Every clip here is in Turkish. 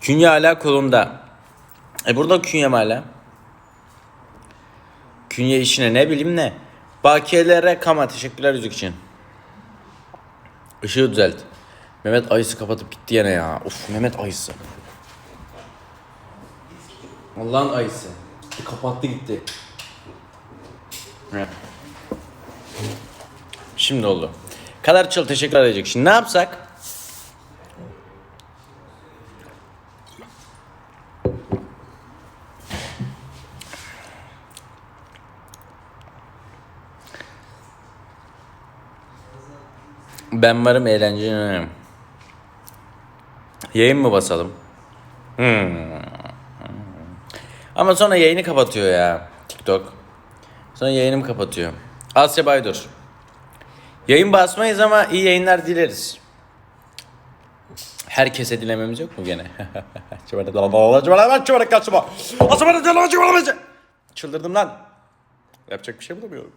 Künye hala kolumda. E burada künyem hala. Künye işine ne bileyim ne. Bakiyelere kama teşekkürler yüzük için. Işığı düzelt. Mehmet ayısı kapatıp gitti yine ya. Of Mehmet ayısı. Allah'ın ayısı. Gitti, kapattı gitti. Şimdi oldu. Kadar çıl teşekkür edecek. Şimdi ne yapsak? Ben varım eğlenceli. Yayın mı basalım? Hmm. Ama sonra yayını kapatıyor ya TikTok. Sonra yayınımı kapatıyor. Asya Baydur. Yayın basmayız ama iyi yayınlar dileriz. Herkese dilememiz yok mu gene? Çıldırdım lan. Yapacak bir şey bulamıyorum.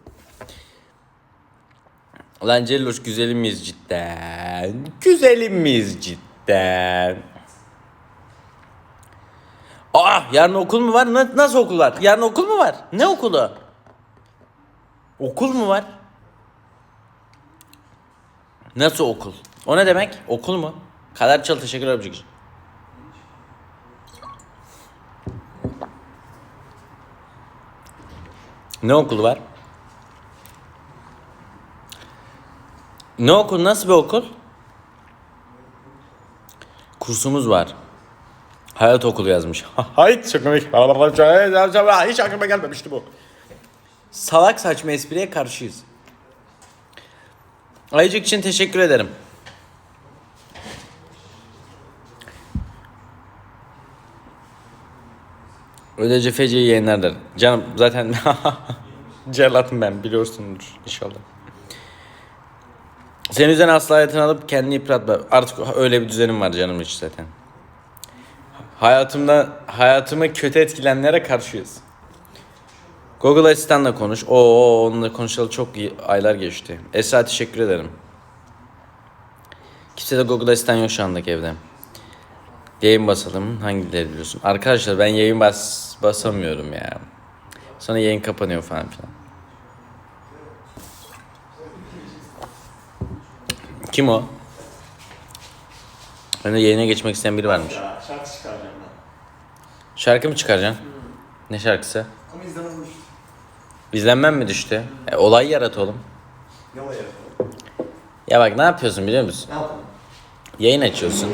Lan Celloş güzelim miyiz cidden? Güzelim miyiz cidden? Aa yarın okul mu var? Na- nasıl okul var? Yarın okul mu var? Ne okulu? Okul mu var? Nasıl okul? O ne demek? Okul mu? Kadar çal teşekkür ederim. Ne okulu var? Ne okul? Nasıl bir okul? Kursumuz var. Hayat okulu yazmış. Hayır çok komik. Hiç aklıma gelmemişti bu. Salak saçma espriye karşıyız. Ayıcık için teşekkür ederim. Öylece feci yayınlardır. Canım zaten cellatım ben biliyorsundur inşallah. Senin üzerine asla alıp kendini yıpratma. Artık öyle bir düzenim var canım hiç zaten. Hayatımda hayatımı kötü etkilenenlere karşıyız. Google Asistan'la konuş. Oo onunla konuşalı çok iyi aylar geçti. Esra teşekkür ederim. Kimse de Google Asistan yok şu andaki evde. Yayın basalım. Hangileri biliyorsun? Arkadaşlar ben yayın bas basamıyorum ya. Sonra yayın kapanıyor falan filan. Kim o? Önde yayına geçmek isteyen biri varmış. Şarkı çıkaracağım ben. Şarkı mı çıkaracaksın? Ne şarkısı? Ama izlemem düştü. İzlenmem mi düştü? E, olay yarat oğlum. Ne o ya? Ya bak ne yapıyorsun biliyor musun? Ne yapalım? Yayın açıyorsun.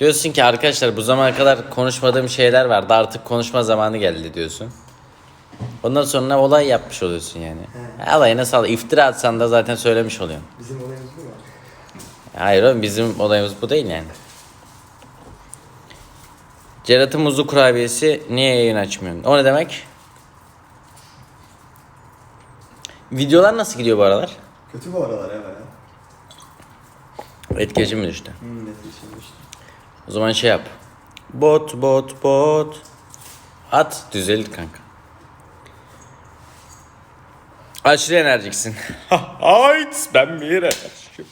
Diyorsun ki arkadaşlar bu zamana kadar konuşmadığım şeyler vardı artık konuşma zamanı geldi diyorsun. Ondan sonra olay yapmış oluyorsun yani. Alayına sal. İftira atsan da zaten söylemiş oluyorsun. Bizim olayımız bu mu? Hayır oğlum bizim olayımız bu değil yani. Cerat'ın muzlu kurabiyesi niye yayın açmıyorsun? O ne demek? Videolar nasıl gidiyor bu aralar? Kötü bu aralar ya baya. Etkileşim mi düştü? Hmm net geçirmiş. O zaman şey yap. Bot bot bot. At düzelir kanka. Aşırı enerjiksin. Hayt ben bir enerjiyim.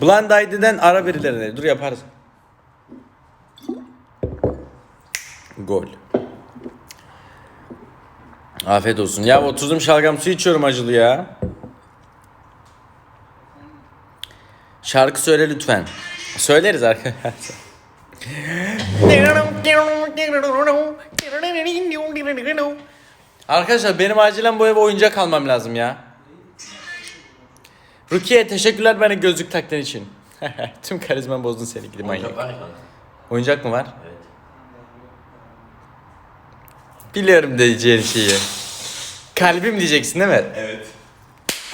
Blind ID'den ara birilerine. Dur yaparız. Gol. Afiyet olsun. Ya oturdum şalgam su içiyorum acılı ya. Şarkı söyle lütfen. Söyleriz arkadaşlar. Arkadaşlar benim acilen bu eve oyuncak almam lazım ya. Rukiye teşekkürler bana gözlük taktığın için. Tüm karizmanı bozdun seni gidi manyak. Oyuncak mı var? Evet. Biliyorum diyeceğin şeyi. Kalbim diyeceksin değil mi? Evet.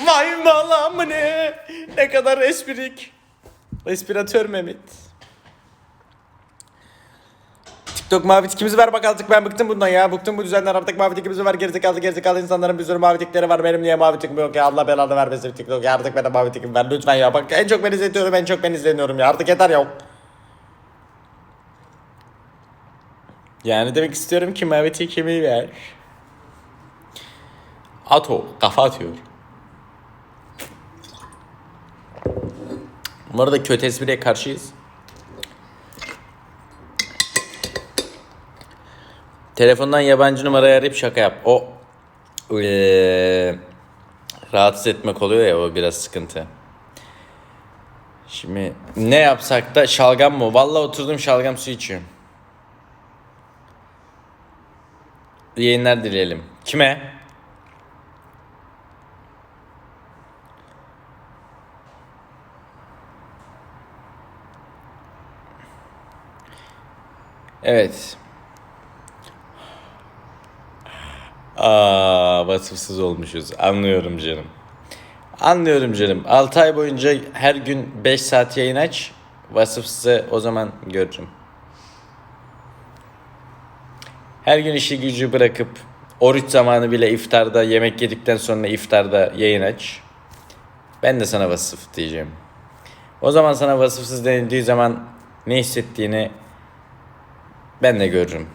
Vay malam ne? Ne kadar esprik. Respiratör Mehmet. TikTok mavi tikimizi ver bak artık ben bıktım bundan ya. Bıktım bu düzenden artık mavi tikimizi ver. Gerizekalı gerizekalı insanların bir sürü mavi tikleri var. Benim niye mavi tikim yok ya. Allah belanı vermesin TikTok ya. Artık bana mavi tikim ver lütfen ya. Bak en çok ben izletiyorum en çok ben izleniyorum ya. Artık yeter ya. Yani demek istiyorum ki mavi tikimi ver. Ato kafa atıyor. Bu arada kötü espriye karşıyız. Telefondan yabancı numarayı arayıp şaka yap. O eee, rahatsız etmek oluyor ya o biraz sıkıntı. Şimdi ne yapsak da şalgam mı? Vallahi oturdum şalgam su içiyorum. Yayınlar dileyelim. Kime? Evet. Aa, vasıfsız olmuşuz. Anlıyorum canım. Anlıyorum canım. 6 ay boyunca her gün 5 saat yayın aç. Vasıfsızı o zaman görürüm. Her gün işi gücü bırakıp oruç zamanı bile iftarda yemek yedikten sonra iftarda yayın aç. Ben de sana vasıf diyeceğim. O zaman sana vasıfsız denildiği zaman ne hissettiğini ben de görürüm.